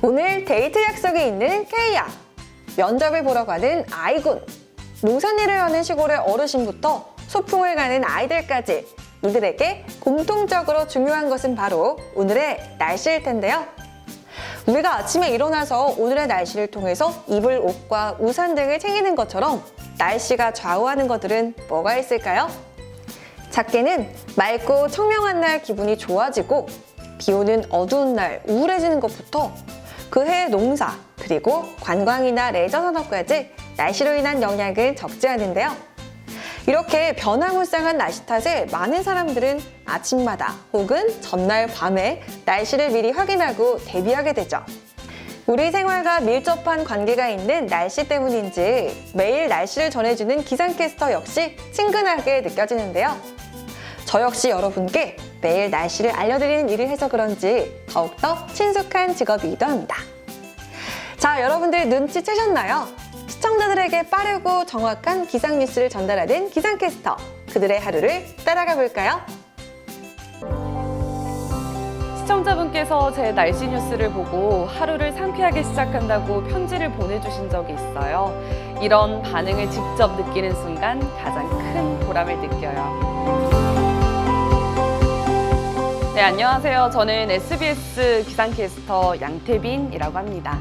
오늘 데이트 약속이 있는 K야. 면접을 보러 가는 아이군. 농산일을 하는 시골의 어르신부터 소풍을 가는 아이들까지 이들에게 공통적으로 중요한 것은 바로 오늘의 날씨일 텐데요. 우리가 아침에 일어나서 오늘의 날씨를 통해서 입을 옷과 우산 등을 챙기는 것처럼 날씨가 좌우하는 것들은 뭐가 있을까요? 작게는 맑고 청명한 날 기분이 좋아지고 비 오는 어두운 날 우울해지는 것부터 그 해의 농사 그리고 관광이나 레저 산업까지 날씨로 인한 영향은 적지 않은데요. 이렇게 변화무쌍한 날씨 탓에 많은 사람들은 아침마다 혹은 전날 밤에 날씨를 미리 확인하고 대비하게 되죠. 우리 생활과 밀접한 관계가 있는 날씨 때문인지 매일 날씨를 전해주는 기상캐스터 역시 친근하게 느껴지는데요. 저 역시 여러분께 매일 날씨를 알려드리는 일을 해서 그런지 더욱더 친숙한 직업이기도 합니다. 자, 여러분들 눈치채셨나요? 시청자들에게 빠르고 정확한 기상 뉴스를 전달하는 기상캐스터. 그들의 하루를 따라가 볼까요? 시청자분께서 제 날씨 뉴스를 보고 하루를 상쾌하게 시작한다고 편지를 보내주신 적이 있어요. 이런 반응을 직접 느끼는 순간 가장 큰 보람을 느껴요. 네, 안녕하세요. 저는 SBS 기상캐스터 양태빈이라고 합니다.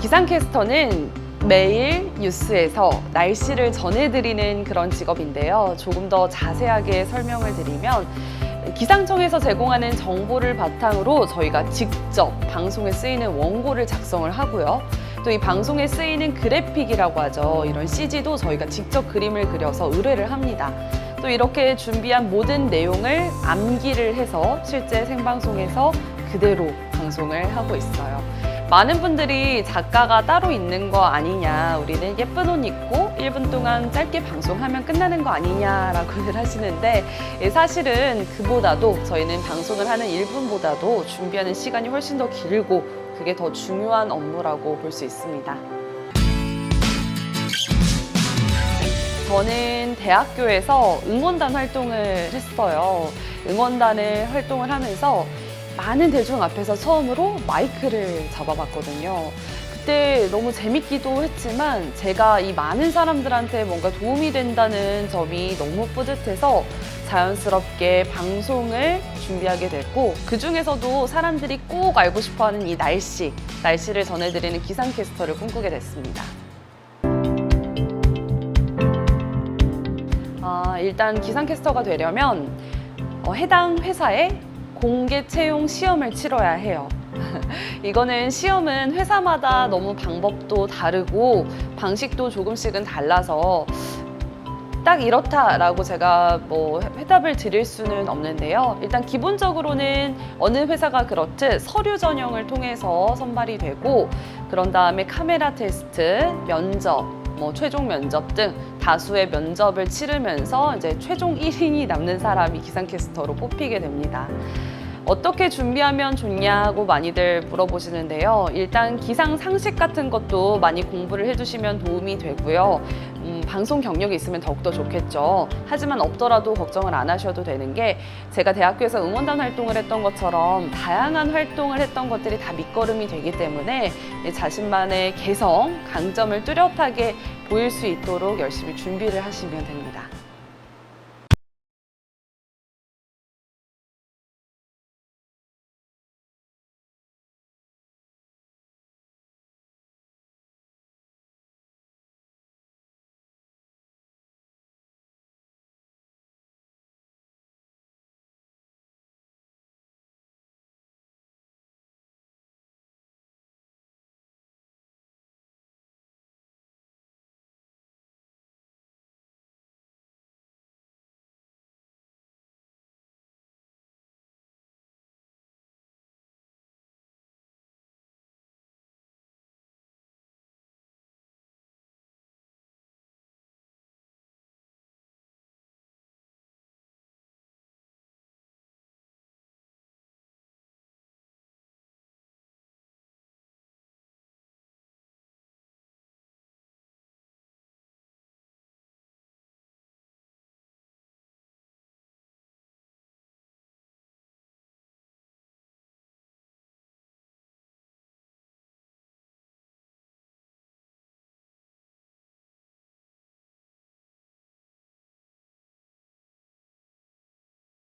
기상캐스터는 매일 뉴스에서 날씨를 전해드리는 그런 직업인데요. 조금 더 자세하게 설명을 드리면 기상청에서 제공하는 정보를 바탕으로 저희가 직접 방송에 쓰이는 원고를 작성을 하고요. 또 이 방송에 쓰이는 그래픽이라고 하죠. 이런 CG도 저희가 직접 그림을 그려서 의뢰를 합니다. 또 이렇게 준비한 모든 내용을 암기를 해서 실제 생방송에서 그대로 방송을 하고 있어요. 많은 분들이 작가가 따로 있는 거 아니냐, 우리는 예쁜 옷 입고 1분 동안 짧게 방송하면 끝나는 거 아니냐라고들 하시는데 예, 사실은 그보다도 저희는 방송을 하는 1분보다도 준비하는 시간이 훨씬 더 길고 그게 더 중요한 업무라고 볼 수 있습니다. 저는 대학교에서 응원단 활동을 했어요. 응원단을 활동을 하면서 많은 대중 앞에서 처음으로 마이크를 잡아봤거든요. 그때 너무 재밌기도 했지만 제가 이 많은 사람들한테 뭔가 도움이 된다는 점이 너무 뿌듯해서 자연스럽게 방송을 준비하게 됐고 그 중에서도 사람들이 꼭 알고 싶어하는 이 날씨, 날씨를 전해드리는 기상캐스터를 꿈꾸게 됐습니다. 아, 일단 기상캐스터가 되려면 어, 해당 회사에 공개 채용 시험을 치러야 해요. 이거는 시험은 회사마다 너무 방법도 다르고 방식도 조금씩은 달라서 딱 이렇다라고 제가 뭐 회답을 드릴 수는 없는데요. 일단 기본적으로는 어느 회사가 그렇듯 서류 전형을 통해서 선발이 되고 그런 다음에 카메라 테스트, 면접, 뭐 최종 면접 등 다수의 면접을 치르면서 이제 최종 1인이 남는 사람이 기상캐스터로 뽑히게 됩니다. 어떻게 준비하면 좋냐고 많이들 물어보시는데요. 일단 기상 상식 같은 것도 많이 공부를 해주시면 도움이 되고요. 음, 방송 경력이 있으면 더욱더 좋겠죠. 하지만 없더라도 걱정을 안 하셔도 되는 게 제가 대학교에서 응원단 활동을 했던 것처럼 다양한 활동을 했던 것들이 다 밑거름이 되기 때문에 자신만의 개성, 강점을 뚜렷하게 보일 수 있도록 열심히 준비를 하시면 됩니다.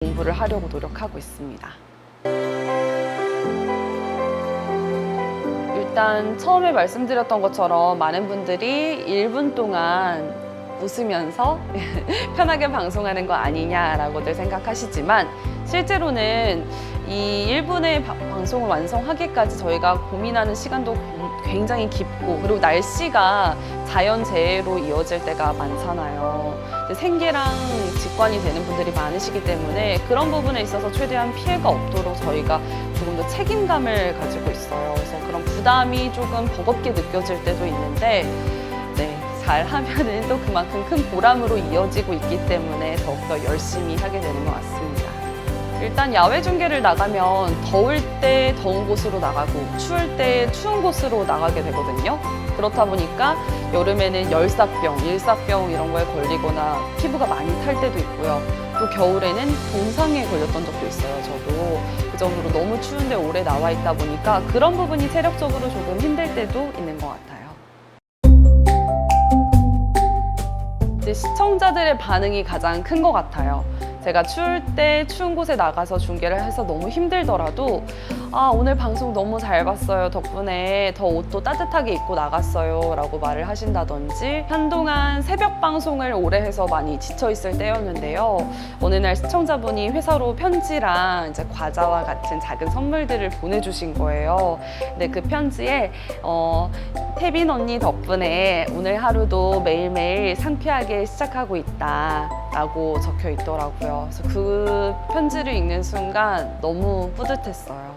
공부를 하려고 노력하고 있습니다. 일단 처음에 말씀드렸던 것처럼 많은 분들이 1분 동안 웃으면서 편하게 방송하는 거 아니냐라고들 생각하시지만 실제로는 이 1분의 방송을 완성하기까지 저희가 고민하는 시간도 굉장히 깊고 그리고 날씨가 자연재해로 이어질 때가 많잖아요. 생계랑 직관이 되는 분들이 많으시기 때문에 그런 부분에 있어서 최대한 피해가 없도록 저희가 조금 더 책임감을 가지고 있어요. 그래서 그런 부담이 조금 버겁게 느껴질 때도 있는데 네, 잘 하면은 또 그만큼 큰 보람으로 이어지고 있기 때문에 더욱더 열심히 하게 되는 것 같습니다. 일단 야외 중계를 나가면 더울 때 더운 곳으로 나가고 추울 때 추운 곳으로 나가게 되거든요. 그렇다 보니까 여름에는 열사병, 일사병 이런 거에 걸리거나 피부가 많이 탈 때도 있고요. 또 겨울에는 동상에 걸렸던 적도 있어요. 저도 그 정도로 너무 추운데 오래 나와 있다 보니까 그런 부분이 체력적으로 조금 힘들 때도 있는 것 같아요. 시청자들의 반응이 가장 큰 것 같아요. 제가 추울 때 추운 곳에 나가서 중계를 해서 너무 힘들더라도 아 오늘 방송 너무 잘 봤어요. 덕분에 더 옷도 따뜻하게 입고 나갔어요. 라고 말을 하신다든지 한동안 새벽 방송을 오래 해서 많이 지쳐 있을 때였는데요. 어느 날 시청자분이 회사로 편지랑 이제 과자와 같은 작은 선물들을 보내주신 거예요. 근데 그 편지에 어, 태빈 언니 덕분에 오늘 하루도 매일매일 상쾌하게 시작하고 있다 라고 적혀 있더라고요. 그래서 그 편지를 읽는 순간 너무 뿌듯했어요.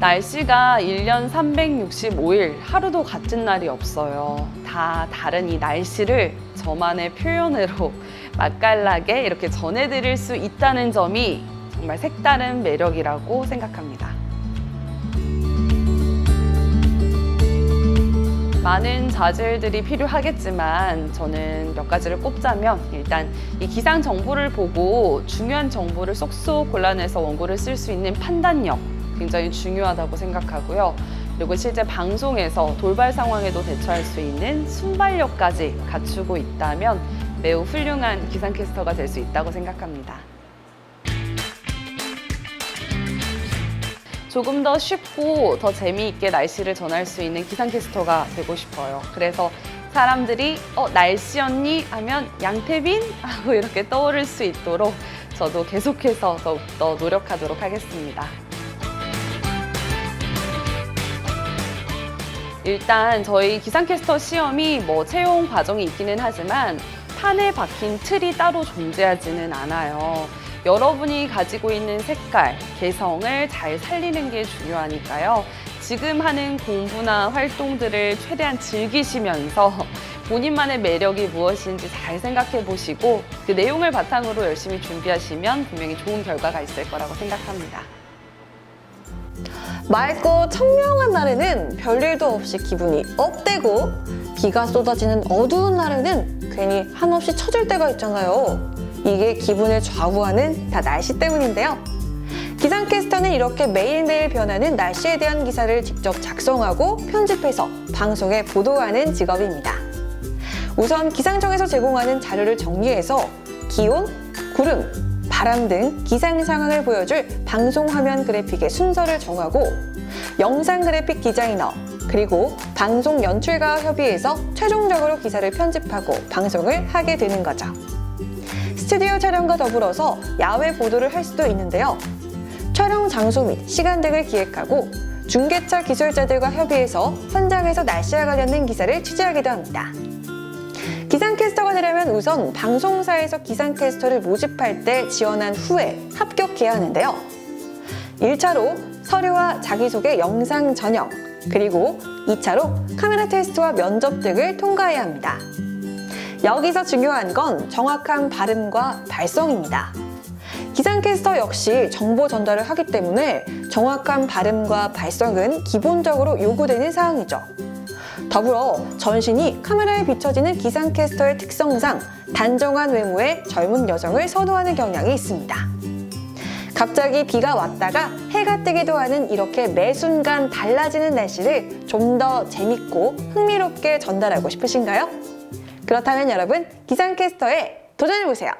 날씨가 1년 365일 하루도 같은 날이 없어요. 다 다른 이 날씨를 저만의 표현으로 맛깔나게 이렇게 전해드릴 수 있다는 점이 정말 색다른 매력이라고 생각합니다. 많은 자질들이 필요하겠지만 저는 몇 가지를 꼽자면 일단 이 기상 정보를 보고 중요한 정보를 쏙쏙 골라내서 원고를 쓸 수 있는 판단력 굉장히 중요하다고 생각하고요. 그리고 실제 방송에서 돌발 상황에도 대처할 수 있는 순발력까지 갖추고 있다면 매우 훌륭한 기상캐스터가 될 수 있다고 생각합니다. 조금 더 쉽고 더 재미있게 날씨를 전할 수 있는 기상캐스터가 되고 싶어요. 그래서 사람들이 어 날씨였니 하면 양태빈 하고 이렇게 떠오를 수 있도록 저도 계속해서 더욱더 노력하도록 하겠습니다. 일단 저희 기상캐스터 시험이 뭐 채용 과정이 있기는 하지만 판에 박힌 틀이 따로 존재하지는 않아요. 여러분이 가지고 있는 색깔, 개성을 잘 살리는 게 중요하니까요. 지금 하는 공부나 활동들을 최대한 즐기시면서 본인만의 매력이 무엇인지 잘 생각해 보시고 그 내용을 바탕으로 열심히 준비하시면 분명히 좋은 결과가 있을 거라고 생각합니다. 맑고 청명한 날에는 별일도 없이 기분이 업되고 비가 쏟아지는 어두운 날에는 괜히 한없이 처질 때가 있잖아요. 이게 기분을 좌우하는 다 날씨 때문인데요. 기상캐스터는 이렇게 매일매일 변하는 날씨에 대한 기사를 직접 작성하고 편집해서 방송에 보도하는 직업입니다. 우선 기상청에서 제공하는 자료를 정리해서 기온, 구름, 바람 등 기상 상황을 보여줄 방송 화면 그래픽의 순서를 정하고 영상 그래픽 디자이너 그리고 방송 연출가와 협의해서 최종적으로 기사를 편집하고 방송을 하게 되는 거죠. 스튜디오 촬영과 더불어서 야외 보도를 할 수도 있는데요. 촬영 장소 및 시간 등을 기획하고 중계차 기술자들과 협의해서 현장에서 날씨와 관련된 기사를 취재하기도 합니다. 기상캐스터가 되려면 우선 방송사에서 기상캐스터를 모집할 때 지원한 후에 합격해야 하는데요. 1차로 서류와 자기소개 영상 전형, 그리고 2차로 카메라 테스트와 면접 등을 통과해야 합니다. 여기서 중요한 건 정확한 발음과 발성입니다. 기상캐스터 역시 정보 전달을 하기 때문에 정확한 발음과 발성은 기본적으로 요구되는 사항이죠. 더불어 전신이 카메라에 비춰지는 기상캐스터의 특성상 단정한 외모의 젊은 여성을 선호하는 경향이 있습니다. 갑자기 비가 왔다가 해가 뜨기도 하는 이렇게 매 순간 달라지는 날씨를 좀 더 재밌고 흥미롭게 전달하고 싶으신가요? 그렇다면 여러분 기상캐스터의 도전해보세요.